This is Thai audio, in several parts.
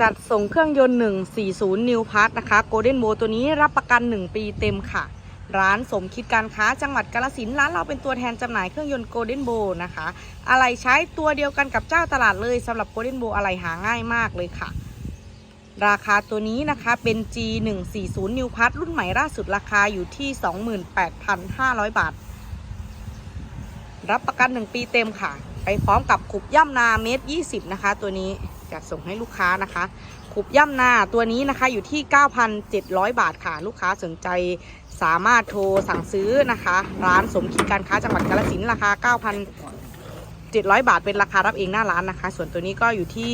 จัดส่งเครื่องยนต์ 140 New p a s นะคะ Golden b o ตัวนี้รับประกัน 1 ปีเต็มค่ะ ร้านสมคิดการค้าจังหวัดกาลสินร้านเราเป็นตัวแทนจำหน่ายเครื่องยนต์ Golden b o นะคะ อะไรใช้ตัวเดียวกันกับเจ้าตลาดเลยสำหรับ Golden b o อะไรหาง่ายมากเลยค่ะ ราคาตัวนี้นะคะเป็น G140 New p a s รุ่นใหม่ล่าสุดราคาอยู่ที่ 28,500 บาท รับประกัน 1 ปีเต็มค่ะ ไปพร้อมกับขุบย่ำนาเมตร 20 นะคะ ตัวนี้ จัดส่งให้ลูกค้านะคะขุบย่ำนาตัวนี้นะคะอยู่ที่ 9,700 บาทค่ะ ลูกค้าสนใจสามารถโทรสั่งซื้อนะคะ ร้านสมคิดการค้าจังหวัดกาฬสินราคา 9,700 บาทเป็นราคารับเองหน้าร้านนะคะ ส่วนตัวนี้ก็อยู่ที่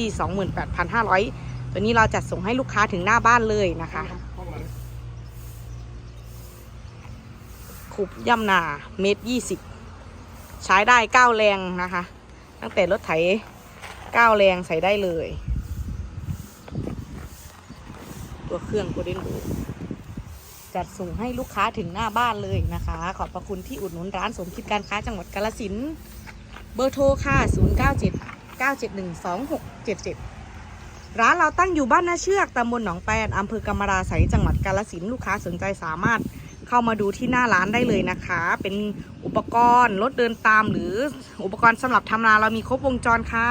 28,500 ตัวนี้เราจัดส่งให้ลูกค้าถึงหน้าบ้านเลยนะคะขุบย่ำนาเมตร20ใช้ได้เก้าแรงนะคะ ตั้งแต่รถไถ ก้าแรงใส่ได้เลย ตัวเครื่องโกลเด้นบูจัดส่งให้ลูกค้าถึงหน้าบ้านเลยนะคะ ขอบพระคุณที่อุดหนุนร้านสมคิดการค้าจังหวัดกาลสินเบอร์โทรค่ะ 097 971 2677 ร้านเราตั้งอยู่บ้านนาเชือกตำบลหนองแปนอำเภอกำมะราไสยจังหวัดกาลสินลูกค้าสนใจสามารถเข้ามาดูที่หน้าร้านได้เลยนะคะ เป็นอุปกรณ์รถเดินตามหรืออุปกรณ์สำหรับทำนาเรามีครบวงจรค่ะ